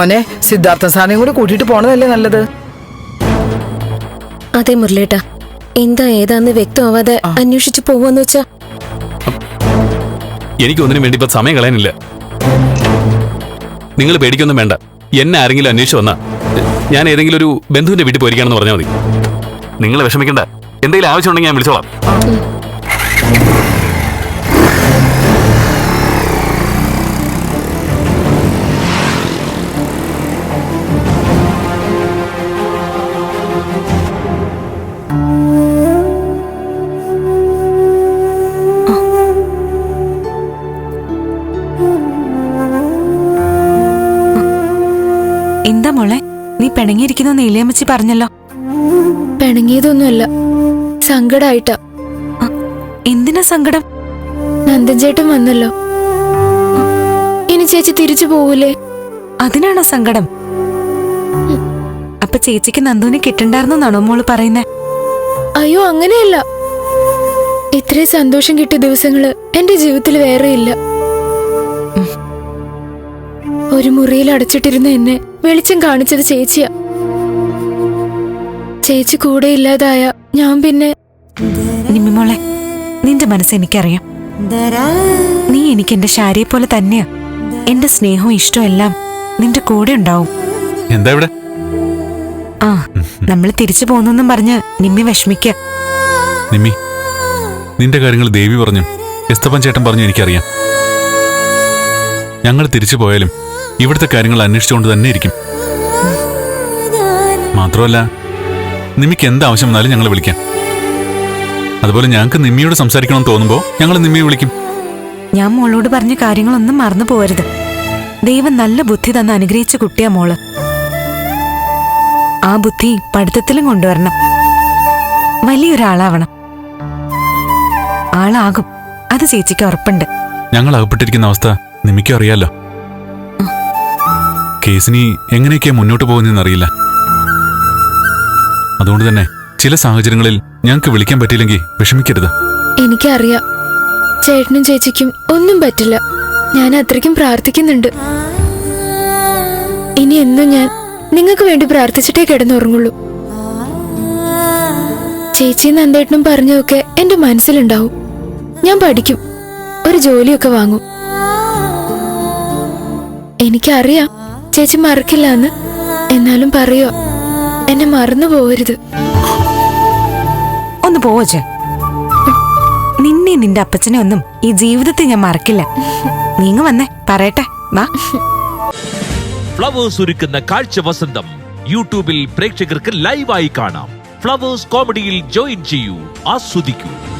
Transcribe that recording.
മോനെ സിദ്ധാർത്ഥ സാറിനെയും കൂടി കൂട്ടിയിട്ട് പോണതല്ലേ നല്ലത്? അതെ മുരളേട്ടാ. എന്താ ഏതാന്ന് വ്യക്തമാവാതെ അന്വേഷിച്ചു പോവാന്ന് വെച്ചാ? എനിക്ക് ഒന്നിനും വേണ്ടി ഇപ്പൊ സമയം കളയാനില്ല. നിങ്ങൾ പേടിക്കൊന്നും വേണ്ട. എന്നെ ആരെങ്കിലും അന്വേഷിച്ച് വന്നാ. ഞാൻ ഏതെങ്കിലും ഒരു ബന്ധുവിന്റെ വീട്ടിൽ പോയിരിക്കാണെന്ന് പറഞ്ഞാൽ മതി. നിങ്ങൾ വിഷമിക്കണ്ട. എന്തെങ്കിലും ആവശ്യമുണ്ടെങ്കിൽ ഞാൻ വിളിച്ചോളാം. എന്താ മോളെ? നീ പിണങ്ങിയിരിക്കുന്ന നീലിയമ്മച്ചി പറഞ്ഞല്ലോ. പിണങ്ങിയതൊന്നുമല്ല. സങ്കടായിട്ടാ. എന്തിനാ സങ്കടം? നന്ദൻ ചേട്ടൻ വന്നല്ലോ. ഇനി ചേച്ചി തിരിച്ചു പോവൂലേ അതിനാണോ സങ്കടം? അപ്പൊ ചേച്ചിക്ക് നന്ദുവിനെ കിട്ടണ്ടായിരുന്നാണോ മോൾ പറയുന്നേ? അയ്യോ അങ്ങനെയല്ല. ഇത്രയും സന്തോഷം കിട്ടിയ ദിവസങ്ങൾ എന്റെ ജീവിതത്തിൽ വേറെ ഇല്ല ഒരു മുറിയിൽ അടച്ചിട്ടിരുന്ന എന്നെ വെളിച്ചം കാണിച്ചത് ചേച്ചിയാ. ചേച്ചി കൂടെ ഇല്ലാതായ ഞാൻ പിന്നെ നിമ്മിമോളെ നിന്റെ മനസ്സ് എനിക്കറിയാം. നീ എനിക്ക് എന്റെ ശാരിയെ പോലെ തന്നെയാ. എന്റെ സ്നേഹവും ഇഷ്ടവും എല്ലാം നിന്റെ കൂടെ ഉണ്ടാവും. എന്താ ഇവിടെ? ആ നമ്മൾ തിരിച്ചു പോകുന്നെന്നും പറഞ്ഞ് നിമ്മി വിഷമിക്ക. നിമ്മി നിന്റെ കാര്യങ്ങൾ ദേവി പറഞ്ഞു. എസ്തപ്പൻ ചേട്ടൻ പറഞ്ഞു എനിക്കറിയാം. ഞങ്ങൾ തിരിച്ചു പോയാലും ഇവിടുത്തെ കാര്യങ്ങൾ അന്വേഷിച്ചുകൊണ്ട് തന്നെ ഇരിക്കും. മാത്രമല്ല നിമ്മിക്ക് എന്ത് ആവശ്യം വന്നാലും ഞങ്ങൾ വിളിക്കാം. അതുപോലെ ഞങ്ങൾക്ക് നിമ്മിയോട് സംസാരിക്കണമെന്ന് തോന്നുമ്പോൾ ഞങ്ങൾ നിമ്മിയെ വിളിക്കും. ഞാൻ മോളോട് പറഞ്ഞ കാര്യങ്ങളൊന്നും മറന്നു പോകരുത് ദൈവം നല്ല ബുദ്ധി തന്ന് അനുഗ്രഹിച്ച കുട്ടിയാ മോൾ. ആ ബുദ്ധി പഠിത്തത്തിലും കൊണ്ടുവരണം. വലിയൊരാളാവണം. ആളാകും. അത് ചേച്ചിക്ക് ഉറപ്പുണ്ട്. ഞങ്ങൾ അകപ്പെട്ടിരിക്കുന്ന അവസ്ഥ നിമിക്കും അറിയാലോ. കേസിനി എങ്ങനെയൊക്കെയാ മുന്നോട്ട് പോകുന്നതെന്ന് അറിയില്ല അതുകൊണ്ട് തന്നെ ചില സാഹചര്യങ്ങളിൽ ഞങ്ങൾക്ക് വിളിക്കാൻ പറ്റിയില്ലെങ്കിൽ വിഷമിക്കരുത്. എനിക്കറിയാം. ചേട്ടനും ചേച്ചിക്കും ഒന്നും പറ്റില്ല. ഞാൻ അത്രയ്ക്കും പ്രാർത്ഥിക്കുന്നുണ്ട്. ഇനി എന്നും ഞാൻ നിങ്ങൾക്ക് വേണ്ടി പ്രാർത്ഥിച്ചിട്ടേ കിടന്നുറങ്ങുള്ളൂ. ചേച്ചിയും നന്ദേട്ടനും പറഞ്ഞതൊക്കെ എന്റെ മനസ്സിലുണ്ടാവും. ഞാൻ പഠിക്കും. ഒരു ജോലിയൊക്കെ വാങ്ങും. എനിക്കറിയാം. ചേച്ചി മറക്കില്ല എന്ന് എന്നാലും പറയോ? എന്നെ മറന്നു പോവരുത്. ഒന്ന് പോവച്ച നിന്നെ നിന്റെ അപ്പച്ചനെ ഒന്നും ഈ ജീവിതത്തിൽ ഞാൻ മറക്കില്ല. നീങ്ങ വന്നേ പറയട്ടെ. വാ. ഫ്ലവേഴ്സ് ഒരുക്കുന്ന കാഴ്ച വസന്തം. യൂട്യൂബിൽ പ്രേക്ഷകർക്ക് ലൈവായി കാണാം. ഫ്ലവേഴ്സ് കോമഡിയിൽ ജോയിൻ ചെയ്യൂ ആസ്വദിക്കൂ.